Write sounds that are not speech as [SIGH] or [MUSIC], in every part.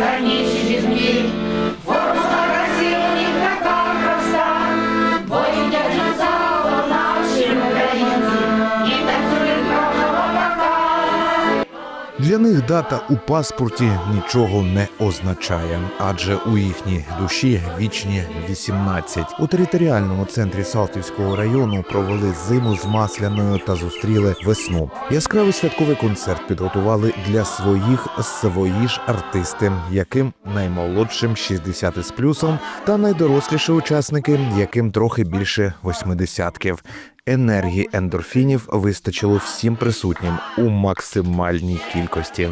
Najgarniejszy Для них дата у паспорті нічого не означає, адже у їхній душі вічні 18. У територіальному центрі Салтівського району провели зиму з масляною та зустріли весну. Яскравий святковий концерт підготували для своїх свої ж артисти, яким наймолодшим 60 з плюсом, та найдоросліші учасники, яким трохи більше восьмидесятків. Енергії ендорфінів вистачило всім присутнім у максимальній кількості.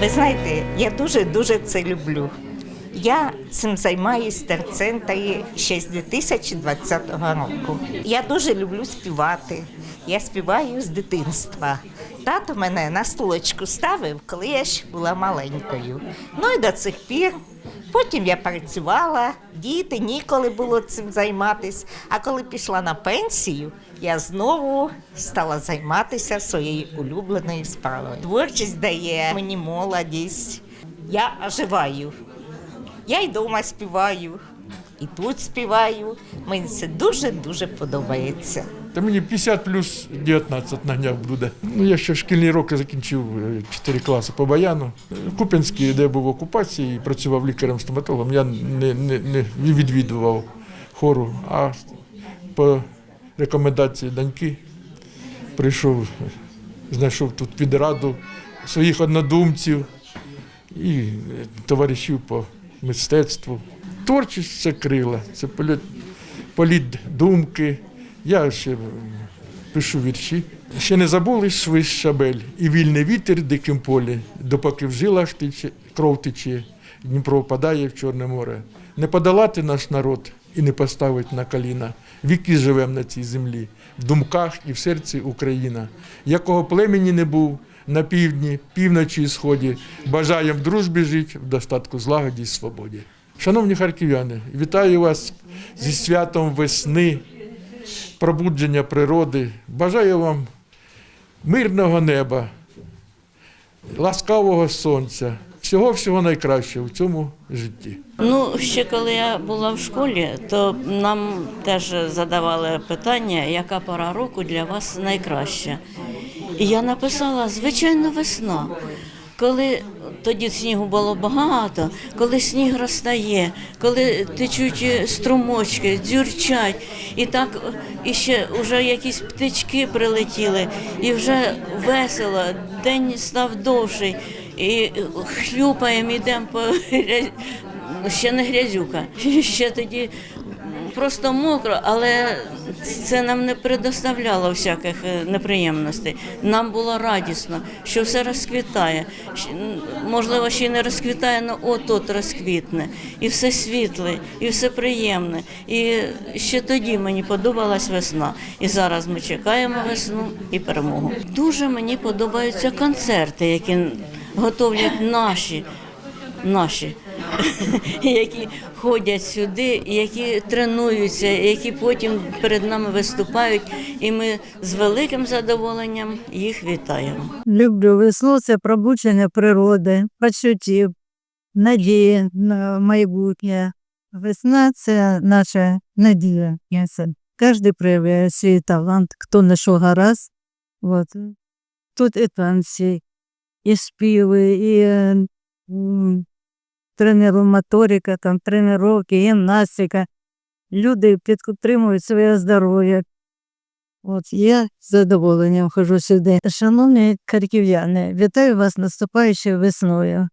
Ви знаєте, я дуже-дуже це люблю. Я цим займаюся терцентою ще з 2020 року. Я дуже люблю співати. Я співаю з дитинства. Тато мене на стулочку ставив, коли я ще була маленькою. Ну і до цих пір. Потім я працювала, діти ніколи було цим займатися. А коли пішла на пенсію, я знову стала займатися своєю улюбленою справою. Творчість дає мені молодість. Я оживаю. Я й вдома співаю, і тут співаю. Мені це дуже-дуже подобається. Та мені 50 плюс 19 на днях буде. Ну, я ще шкільні роки закінчив 4 класи по баяну. В Куп'янській, де був в окупації, працював лікарем-стоматологом, я не, не, не відвідував хору, а по рекомендації доньки прийшов, знайшов тут підраду своїх однодумців і е, товаришів по мистецтву. Творчість це крила, це політ, політ. Я ще пишу вірші. Ще не забули швиш шабель і вільний вітер диким полі, допоки в жилах тече, кров тече, Дніпро впадає в Чорне море. Не подолати наш народ і не поставить на коліна. Віки живем на цій землі, в думках і в серці Україна. Якого племені не був на півдні, півночі і сході, бажаєм в дружбі жить, в достатку злагоді й свободі. Шановні харків'яни, вітаю вас зі святом весни, пробудження природи. Бажаю вам мирного неба, ласкавого сонця, всього-всього найкращого в цьому житті. Ну, ще коли я була в школі, то нам теж задавали питання, яка пора року для вас найкраща. І я написала, звичайно, весна. Коли тоді снігу було багато, коли сніг розтає, коли течуть струмочки, дзюрчать, і так і ще вже якісь птички прилетіли, і вже весело, день став довший, і хлюпаємо, йдемо по [LAUGHS] ще не грязюка, [LAUGHS] ще тоді просто мокро, але це нам не предоставляло всяких е, неприємностей. Нам було радісно, що все розквітає. Можливо, ще й не розквітає, але от-от розквітне. І все світле, і все приємне. І ще тоді мені подобалась весна. І зараз ми чекаємо весну і перемогу. Дуже мені подобаються концерти, які готовлять наші наші, [LAUGHS] які ходять сюди, які тренуються, які потім перед нами виступають, і ми з великим задоволенням їх вітаємо. Люблю весну це пробудження природи, почуттів, надії на майбутнє. Весна це наша надія. Кожен проявляє свій талант, хто знайшов гаразд. От. Тут і танці, і співи, і тренеру моторика, там, тренування, гімнастика. Люди підтримують своє здоров'я. От я з задоволенням хожу сюди. Шановні харків'яни, вітаю вас наступаючою весною.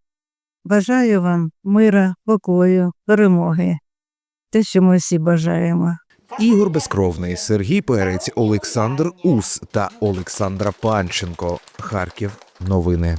Бажаю вам мира, покою, перемоги. Те, що ми всі бажаємо. Ігор Безкровний, Сергій Перець, Олександр Ус та Олександра Панченко. Харків. Новини.